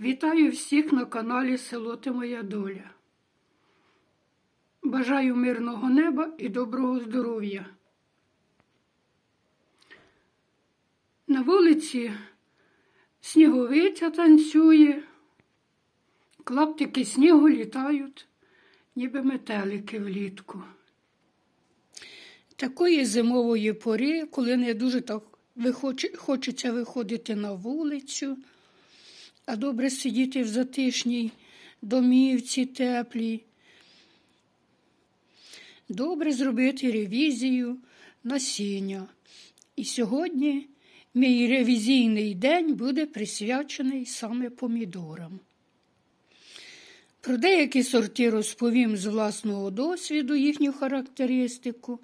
Вітаю всіх на каналі Село Ти Моя Доля. Бажаю мирного неба і доброго здоров'я. На вулиці сніговиця танцює, клаптики снігу літають, ніби метелики влітку. Такої зимової пори, коли не дуже так хочеться виходити на вулицю, а добре сидіти в затишній домівці теплій. Добре зробити ревізію насіння. І сьогодні мій ревізійний день буде присвячений саме помідорам. Про деякі сорти розповім з власного досвіду їхню характеристику,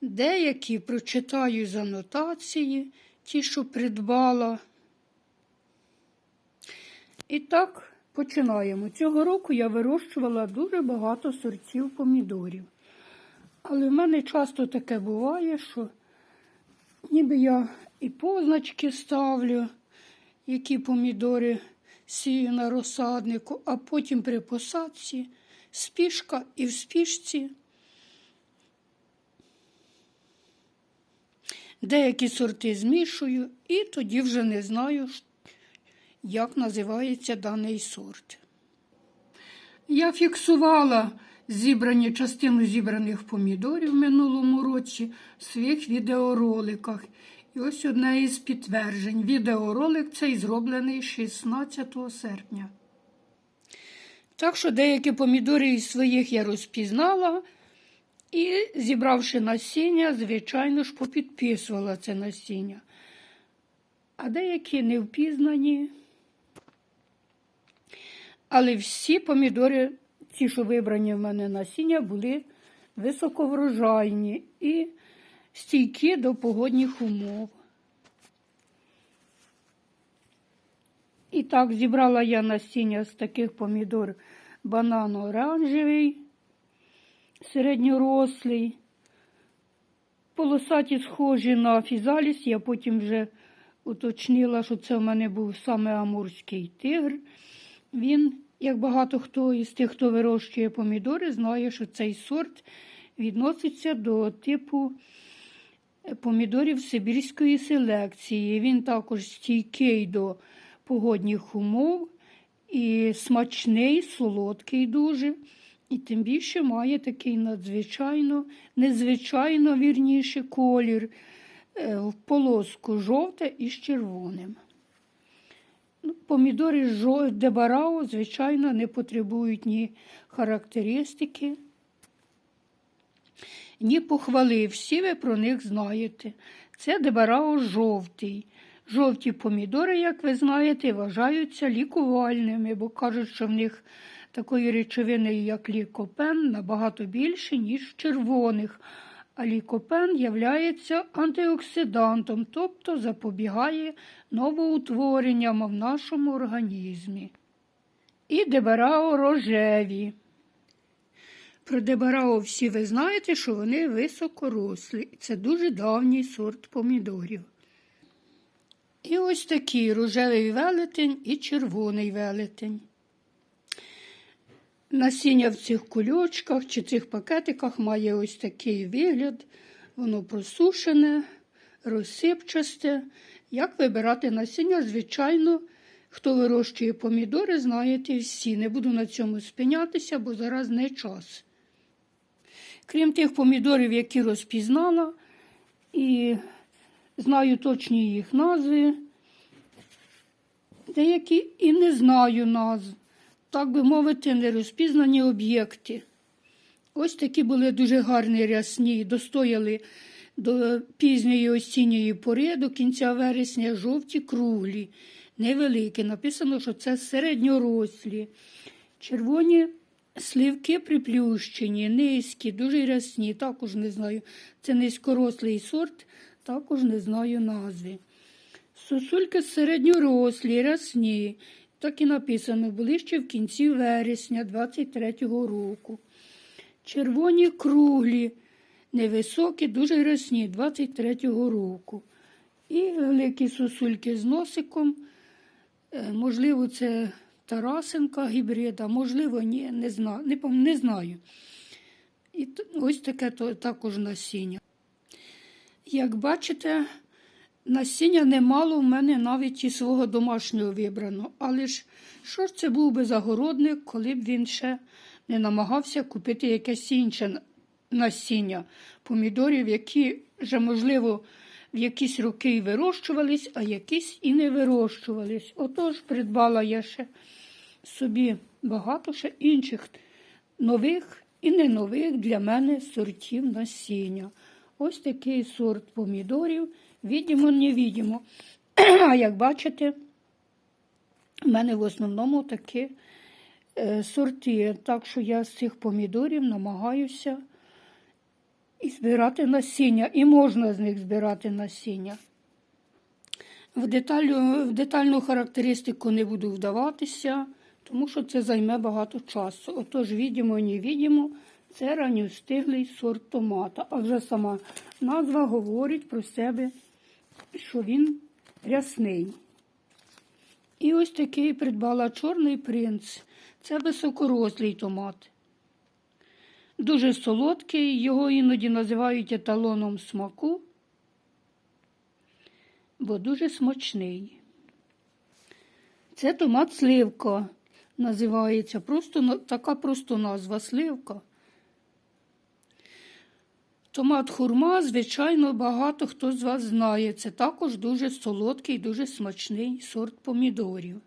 деякі прочитаю з анотації, ті, що придбала. І так, починаємо. Цього року я вирощувала дуже багато сортів помідорів. Але в мене часто таке буває, що ніби я і позначки ставлю, які помідори сію на розсаднику, а потім при посадці спішка і в спішці. Деякі сорти змішую, і тоді вже не знаю, як називається даний сорт. Я фіксувала зібрані частину зібраних помідорів в минулому році в своїх відеороликах. І ось одне із підтверджень. Відеоролик цей зроблений 16 серпня. Так що деякі помідори із своїх я розпізнала і, зібравши насіння, звичайно ж, попідписувала це насіння. А деякі не впізнані. Але всі помідори, ті, що вибрані в мене насіння, були високоврожайні і стійкі до погодних умов. І так, зібрала я насіння з таких помідор банано-оранжевий, середньорослий, полосаті схожі на фізаліс, я потім вже уточнила, що це в мене був саме амурський тигр. Він, як багато хто із тих, хто вирощує помідори, знає, що цей сорт відноситься до типу помідорів сибірської селекції. Він також стійкий до погодних умов і смачний, солодкий дуже. І тим більше має такий надзвичайно, незвичайно вірніший колір е, в полоску жовте із червоним. Ну, Помідори дебарао, звичайно, не потребують ні характеристики, ні похвали. Всі ви про них знаєте. Це дебарао жовтий. Жовті помідори, як ви знаєте, вважаються лікувальними, бо кажуть, що в них такої речовини, як лікопен, набагато більше, ніж в червоних. А лікопен являється антиоксидантом, тобто запобігає новоутворенням в нашому організмі. І дебарао рожеві. Про дебарао всі ви знаєте, що вони високорослі. Це дуже давній сорт помідорів. І ось такий рожевий велетень і червоний велетень. Насіння в цих кульочках чи цих пакетиках має ось такий вигляд. Воно просушене, розсипчасте. Як вибирати насіння? Звичайно, хто вирощує помідори, знаєте всі. Не буду на цьому спинятися, бо зараз не час. Крім тих помідорів, які розпізнала, і знаю точні їх назви, деякі і не знаю назв так би мовити, нерозпізнані об'єкти. Ось такі були дуже гарні рясні, достояли до пізньої осінньої пори, до кінця вересня, жовті круглі, невеликі. Написано, що це середньорослі. Червоні сливки приплющені, низькі, дуже рясні, також не знаю. Це низькорослий сорт, також не знаю назви. Сосульки середньорослі, рясні. Так і написано, були ще в кінці вересня 23-го року. Червоні круглі, невисокі, дуже рясні 23-го року. І великі сосульки з носиком Е, Можливо, це Тарасенка гібрида, можливо, ні, не знаю. Не, не знаю. І ось таке також насіння. Як бачите, насіння немало в мене навіть і свого домашнього вибрано. Але ж що ж це був би загородник, коли б він ще не намагався купити якесь інше насіння помідорів, які вже, можливо, в якісь роки і вирощувались, а якісь і не вирощувались. Отож, придбала я ще собі багато ще інших нових і не нових для мене сортів насіння. Ось такий сорт помідорів. Відімо, не відімо. А як бачите, в мене в основному такі е, сорти. Так що я з цих помідорів намагаюся і збирати насіння. І можна з них збирати насіння. В деталю, в детальну характеристику не буду вдаватися, тому що це займе багато часу. Отож, відімо, не відімо, це ранньостиглий сорт томата. А вже сама назва говорить про себе, що він рясний. І ось такий придбала чорний принц. Це високорослий томат. Дуже солодкий, його іноді називають еталоном смаку бо дуже смачний. Це томат сливка називається. Просто, така просто назва сливка. Томат хурма, звичайно, багато хто з вас знає. Це також дуже солодкий, дуже смачний сорт помідорів.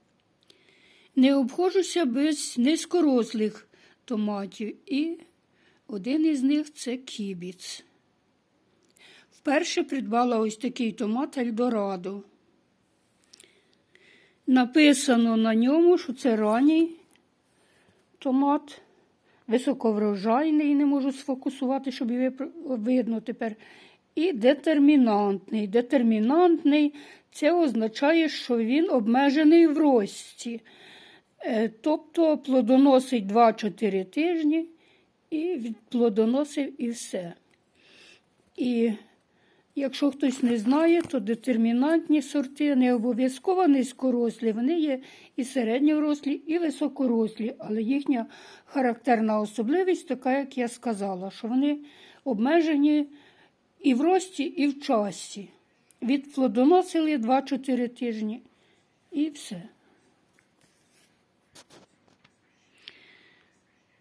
Не обходжуся без низькорослих томатів, і один із них це кібіц. Вперше придбала ось такий томат Ельдорадо. Написано на ньому, що це ранній томат, високоврожайний, не можу сфокусувати, щоб його видно тепер. І детермінантний. Детермінантний це означає, що він обмежений в рості. Е, Тобто плодоносить 2-4 тижні і плодоносив і все. І Якщо хтось не знає, то детермінантні сорти не обов'язково низькорослі, вони є і середньорослі, і високорослі, але їхня характерна особливість така, як я сказала, що вони обмежені і в рості, і в часі. Відплодоносили 2-4 тижні і все.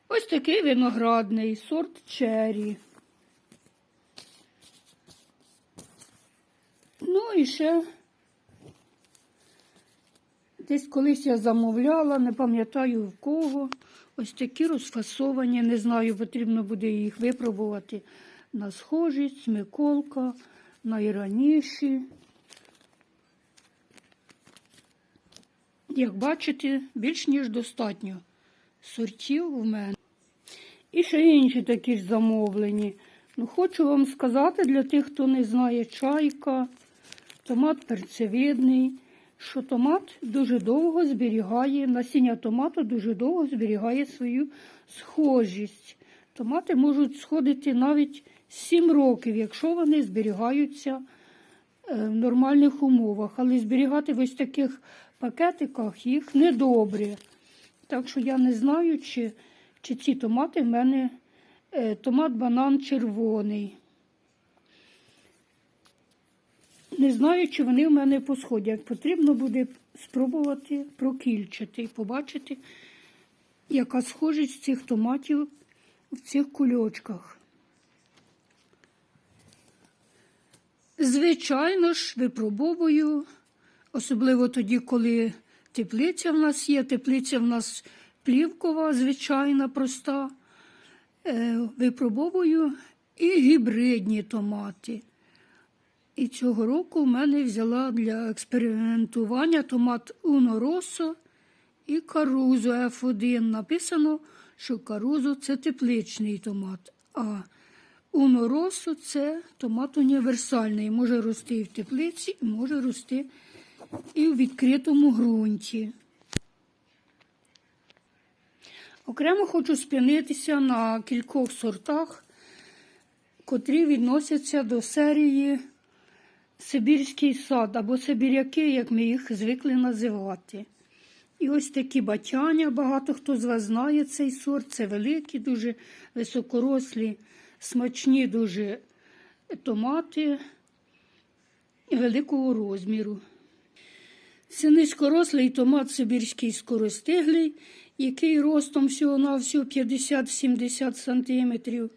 Ось такий виноградний сорт чері. Ну і ще десь колись я замовляла, не пам'ятаю в кого. Ось такі розфасовані, не знаю, потрібно буде їх випробувати на схожість, Миколка, найраніші. Як бачите, більш ніж достатньо сортів у мене. І ще інші такі ж замовлені. Ну, хочу вам сказати для тих, хто не знає чайка, томат перцевидний, що томат дуже довго зберігає, насіння томату дуже довго зберігає свою схожість. Томати можуть сходити навіть 7 років, якщо вони зберігаються е, в нормальних умовах. Але зберігати в ось таких пакетиках їх недобре. Так що я не знаю, чи, чи ці томати в мене е, томат банан червоний. Не знаю, чи вони в мене посходять. Потрібно буде спробувати прокільчити і побачити, яка схожість цих томатів в цих кульочках. Звичайно ж, випробовую, особливо тоді, коли теплиця в нас є. Теплиця в нас плівкова, звичайна, проста. Е, Випробовую і гібридні томати. І цього року в мене взяла для експериментування томат Uno Rosso і Карузо F1. Написано, що Карузо це тепличний томат, а Uno Rosso це томат універсальний. Може рости і в теплиці, і може рости і в відкритому ґрунті. Окремо хочу спинитися на кількох сортах, котрі відносяться до серії Сибірський сад або сибіряки, як ми їх звикли називати. І ось такі батяня, багато хто з вас знає цей сорт. Це великі, дуже високорослі, смачні дуже томати великого розміру. Це низькорослий томат сибірський скоростиглий, який ростом всього-навсього 50-70 см.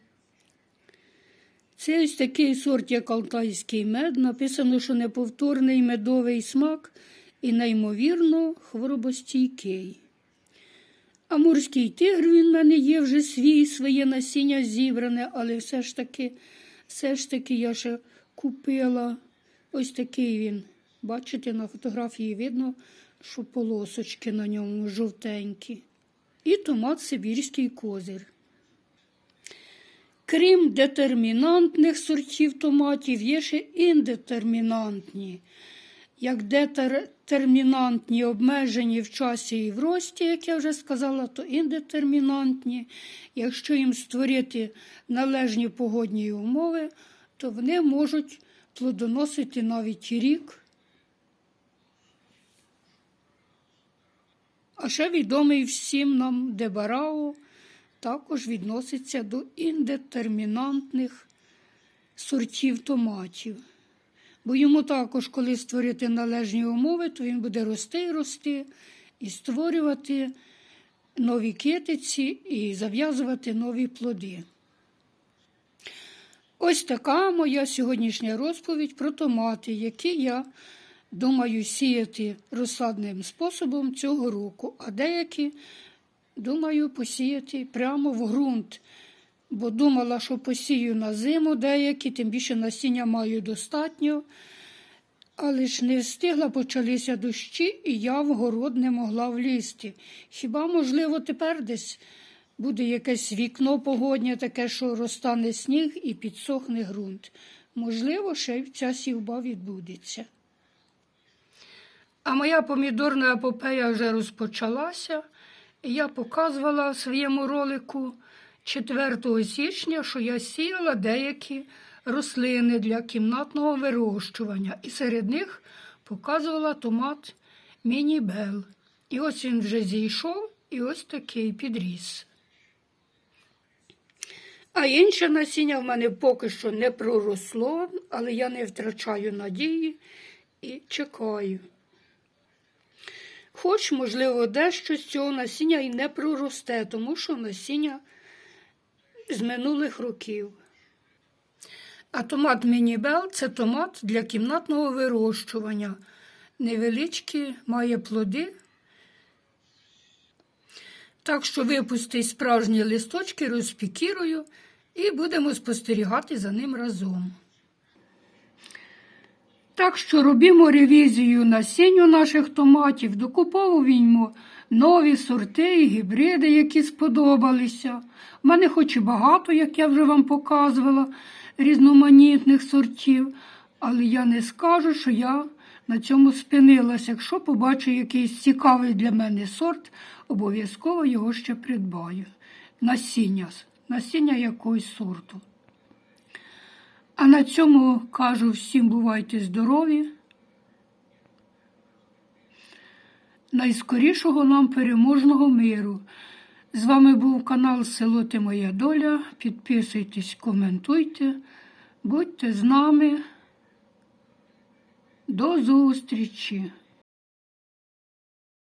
Це ось такий сорт, як алтайський мед. Написано, що неповторний медовий смак і неймовірно хворобостійкий. Амурський тигр він в мене є вже свій, своє насіння зібране, але все ж таки, все ж таки я ще купила. Ось такий він. Бачите, на фотографії видно, що полосочки на ньому жовтенькі. І томат сибірський козир. Крім детермінантних сортів томатів, є ще індетермінантні. Як детермінантні обмежені в часі і в рості, як я вже сказала, то індетермінантні. Якщо їм створити належні погодні умови, то вони можуть плодоносити навіть рік. А ще відомий всім нам Дебарао також відноситься до індетермінантних сортів томатів. Бо йому також, коли створити належні умови, то він буде рости і рости і створювати нові китиці і зав'язувати нові плоди. Ось така моя сьогоднішня розповідь про томати, які я думаю сіяти розсадним способом цього року, а деякі думаю посіяти прямо в ґрунт. Бо думала, що посію на зиму деякі, тим більше насіння маю достатньо. Але ж не встигла, почалися дощі, і я в город не могла влізти. Хіба, можливо, тепер десь буде якесь вікно погоднє, таке, що розтане сніг і підсохне ґрунт. Можливо, ще й ця сівба відбудеться. А моя помідорна епопея вже розпочалася. Я показувала в своєму ролику 4 січня, що я сіяла деякі рослини для кімнатного вирощування. І серед них показувала томат Міні-Бел. І ось він вже зійшов, і ось такий підріс. А інше насіння в мене поки що не проросло, але я не втрачаю надії і чекаю. Хоч, можливо, дещо з цього насіння і не проросте, тому що насіння з минулих років. А томат Мінібел це томат для кімнатного вирощування. Невеличкі, має плоди. Так що випустить справжні листочки, розпікірую і будемо спостерігати за ним разом. Так що робімо ревізію насінню наших томатів, докуповуємо нові сорти і гібриди, які сподобалися. У мене хоч і багато, як я вже вам показувала, різноманітних сортів, але я не скажу, що я на цьому спинилася. Якщо побачу якийсь цікавий для мене сорт, обов'язково його ще придбаю. Насіння, насіння якогось сорту. А на цьому кажу всім бувайте здорові. Найскорішого нам переможного миру. З вами був канал Село Ти Моя Доля. Підписуйтесь, коментуйте, будьте з нами. До зустрічі!